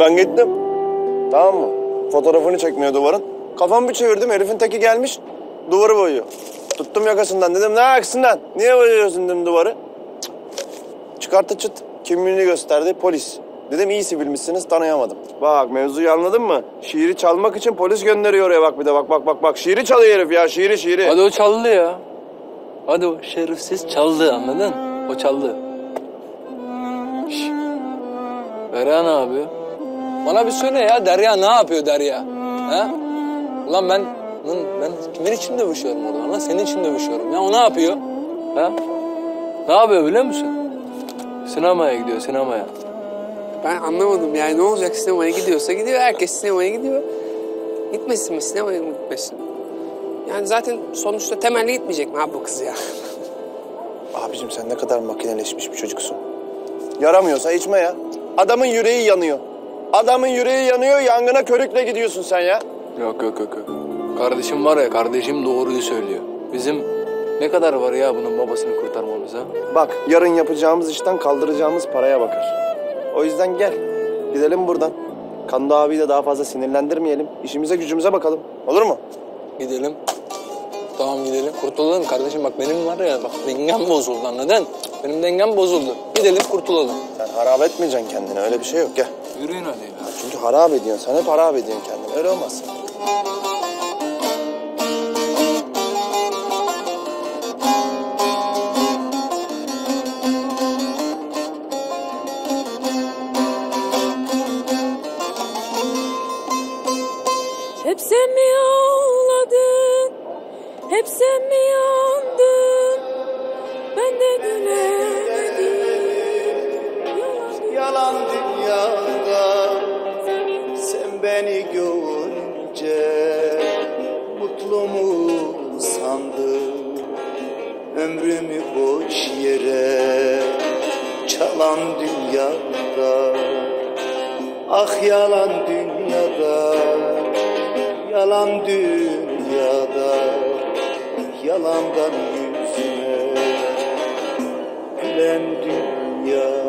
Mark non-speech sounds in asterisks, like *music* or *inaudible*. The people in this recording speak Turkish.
Ben gittim. Tamam mı? Fotoğrafını çekmiyor duvarın. Kafamı bir çevirdim herifin teki gelmiş duvarı boyuyor. Tuttum yakasından dedim ne aksından? Niye boyuyorsun dedim duvarı. Cık. Çıkarttı çıt kimliğini gösterdi polis. Dedim iyi sivilmişsiniz tanıyamadım. Bak mevzuyu anladın mı? Şiiri çalmak için polis gönderiyor oraya bak bir de bak bak bak bak. Şiiri çalıyor herif ya şiiri şiiri. Hadi o çaldı ya. Hadi o şerefsiz çaldı anladın? O çaldı. Şş. Ne yapıyor? Bana bir söyle ya Derya ne yapıyor Derya? Ha? Ulan ben lan ben kimin için dövüşüyorum orada? Lan senin için dövüşüyorum. Ya o ne yapıyor? Ha? Ne yapıyor biliyor musun? Sinemaya gidiyor sinemaya. Ben anlamadım yani ne olacak sinemaya gidiyorsa gidiyor. Herkes sinemaya gidiyor. Gitmesin mi sinemaya mı gitmesin? Yani zaten sonuçta temelli gitmeyecek mi abi bu kız ya? *laughs* Abicim sen ne kadar makineleşmiş bir çocuksun. Yaramıyorsa içme ya. Adamın yüreği yanıyor. Adamın yüreği yanıyor yangına körükle gidiyorsun sen ya. Yok yok yok yok. Kardeşim var ya kardeşim doğruyu söylüyor. Bizim ne kadar var ya bunun babasını kurtarmamıza? Bak yarın yapacağımız işten kaldıracağımız paraya bakar. O yüzden gel. Gidelim buradan. Kando abiyi de daha fazla sinirlendirmeyelim. İşimize gücümüze bakalım. Olur mu? Gidelim. Tamam gidelim. Kurtulalım kardeşim bak benim var ya bak dengem bozuldu anladın? Benim dengem bozuldu. Gidelim kurtulalım. Sen harap etmeyeceksin kendini. Öyle bir şey yok. Gel. Yürüyün hadi ya. Çünkü harap ediyorsun. Sen hep harap ediyorsun kendini. Öyle olmaz. Hep sen mi ağladın? Hep sen mi yandın? Ben de gülemedim. Yalan dünyada. Sen beni görünce mutlu mu sandın? Ömrümü boş yere çalan dünyada. Ah yalan dünyada. Yalan dünyada yalandan yüzüme gülen dünya